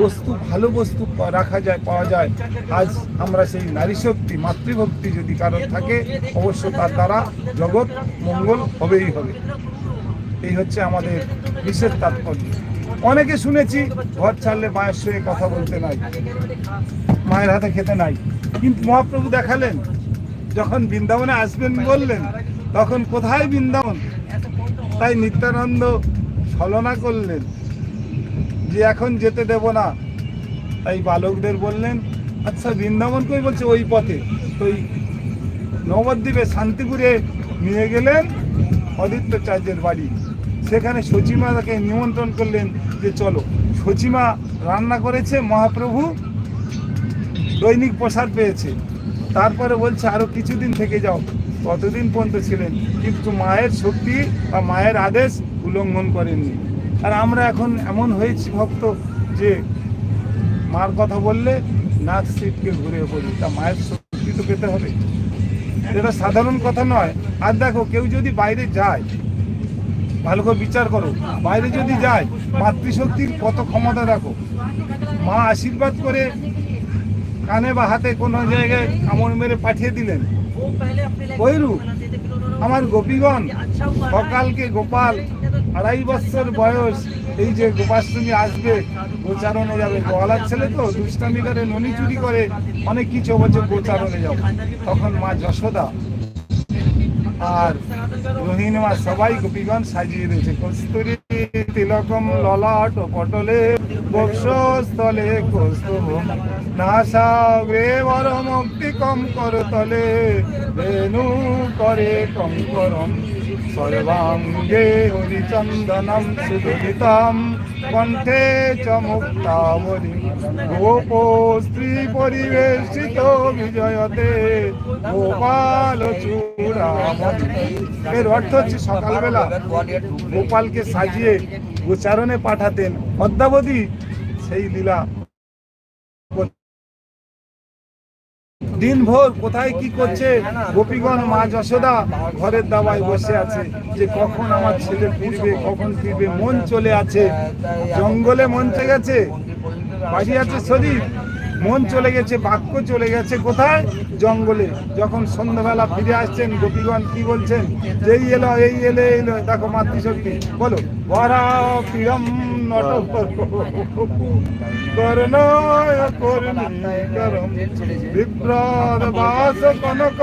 বস্তু, ভালো বস্তু রাখা যায়, পাওয়া যায়। আজ আমরা সেই নারী শক্তি, মাতৃভক্তি যদি কারণ থাকে, অবশ্য তার দ্বারা জগৎ মঙ্গল হবেই হবে। এই হচ্ছে আমাদের বিশেষ তাৎপর্য। অনেকে শুনেছি, ঘর ছাড়লে মায়ের সঙ্গে কথা বলতে নাই, মায়ের হাতে খেতে নাই। কিন্তু মহাপ্রভু দেখালেন, যখন বৃন্দাবনে আসবেন বললেন, তখন কোথায় বৃন্দাবন? তাই নিত্যানন্দ ছলনা করলেন। যে এখন যেতে দেব না। তাই বালকদের বললেন আচ্ছা বৃন্দাবন কই বলছে ওই পথে? তো ওই নবদ্বীপে শান্তিপুরে নিয়ে গেলেন অদিত্যচার্যের বাড়ি। সেখানে সচিমা তাকে নিমন্ত্রণ করলেন যে, চলো। সচিমা রান্না করেছে, মহাপ্রভু দৈনিক প্রসাদ পেয়েছে। তারপরে বলছে, আরও কিছুদিন থেকে যাও। কতদিন পর্যন্ত ছিলেন, কিন্তু মায়ের শক্তি বা মায়ের আদেশ উল্লঙ্ঘন করেননি। আর আমরা এখন এমন হয়েছি ভক্ত যে মার কথা বললে নাক সিটকে ঘুরে পড়ি তা মায়ের শক্তি তো পেতে হবে। এটা সাধারণ কথা নয়। আর দেখো কেউ যদি বাইরে যায় ভালো করে বিচার করো বাইরে যদি যায় মাতৃশক্তির কত ক্ষমতা দেখো। মা আশীর্বাদ করে কানে বা হাতে কোনো জায়গায় কামড় মেরে পাঠিয়ে দিলেন। বৈরু আমার গোপীগণ সকালকে গোপাল আড়াই বছর বয়স এই যে গোপাষ্টমী আসবে, গোচারণে যাবে। গলার ছেলে তো দুষ্টামি করে, ননি চুরি করে, অনেক কিছু বলছে গোচারণে যাব। তখন মা যশোদা আর রোহিণী মা সবাই গোপীগণ সাজিয়ে দিয়েছে। কস্তুরি, তিলকম, ললাট, পটলে বক্ষস্থলে কৌস্তুভ নাসাগ্রে বর মুক্তি কম কর তলে, রেণু করে কঙ্করম সর্বাঙ্গে হরিচন্দনম সুদুরিতম কণ্ঠে চমুক্তাবলী গোপ স্ত্রী পরিবেশিত বিজয়তে গোপাল এর অর্থ হচ্ছে সকালবেলা গোপালকে সাজিয়ে গোচারণে পাঠাতেন। অদ্যাবধি সেই লীলা দিনভর কোথায় কি করছে? গোপীগণ, মা যশোদা ঘরের দাবায় বসে আছে যে কখন আমার ছেলে ফিরবে, কখন ফিরবে, মন চলে আছে। জঙ্গলে মন মঞ্চে গেছে? বাড়ি আছে শরীর মন চলে গেছে, বাক্য চলে গেছে কোথায়? জঙ্গলে। যখন সন্ধ্যাবেলা ফিরে আসছেন, গোপীগণ কি বলছেন? যেই এলো, এই এলে এলো। দেখো মাতৃশক্তি। বলো, বরা পিরম বাস কনক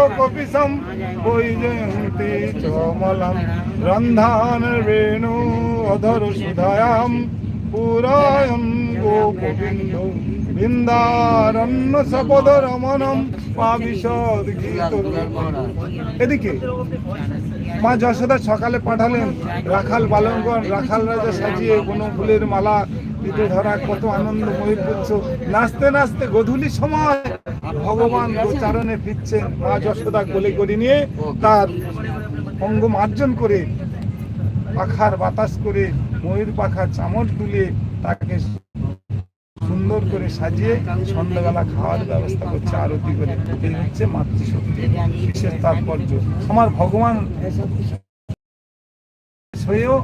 রন্ধান বেণু অধর সুধায়াম। গীত এদিকে মা যশোদা সকালে পাঠালেন, রাখাল বালনগণ রাখাল রাজা সাজিয়ে কোনো ফুলের মালা, পিঠে ধরা, কত আনন্দ ময়ূর পুচ্ছ নাচতে নাচতে গধূলি সময় ভগবান গোচারণে ফিরছেন মা যশোদা কোলে করে নিয়ে তার অঙ্গ মার্জন করে, পাখার বাতাস করে ময়ূর পাখা চামড় তুলে তাকে সুন্দর করে সাজিয়ে সন্ধ্যাবেলা খাওয়ার ব্যবস্থা করছে, আরতি করে। এই হচ্ছে মাতৃশক্তি। বিশেষ তাৎপর্য। আমার ভগবান হয়েও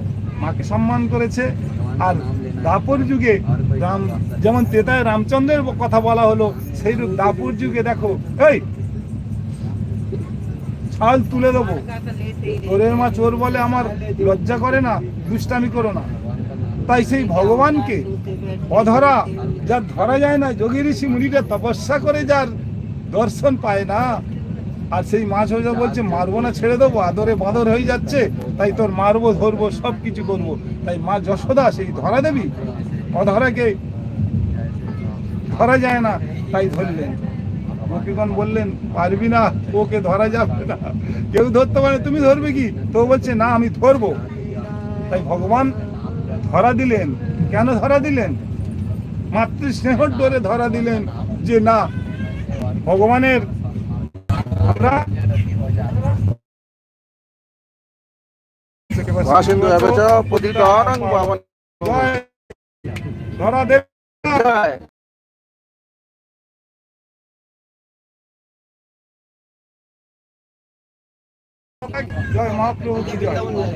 মাকে সম্মান করেছে। আর দাপর যুগে রাম, যেমন তেতায় রামচন্দ্রের কথা বলা হলো সেই রূপ দাপর যুগে দেখো, এই, ছাল তুলে দেবো। চোরের মা চোর বলে আমার লজ্জা করে না? দুষ্টামি করো না। তাই সেই ভগবানকে অধরা, যার ধরা যায় না, যোগী ঋষি মুনিরা তপস্যা করে যার দর্শন পায় না। আর সেই মাছ হয়ে বলছে, মারবো না, ছেড়ে দেবো, আদরে বাঁদর হয়ে যাচ্ছে, তাই তোর মারবো, ধরবো সব কিছু করব। তাই মা যশোদা সেই ধরা দেবী, অধরাকে ধরা যায় না, তাই ধরলেন। গোপীগণ বললেন, পারবি না ওকে ধরা যাবে না। কেউ ধরতে পারে, তুমি ধরবে কি? তো বলছে, না, আমি ধরবো। তাই ভগবান ধরা দিলেন। কেন ধরা দিলেন? মাতৃ স্নেহর ডোরে ধরা দিলেন যে না ভগবানের আমরা জয় ধরা দেব জয় জয় মহাপ্রভু জয়।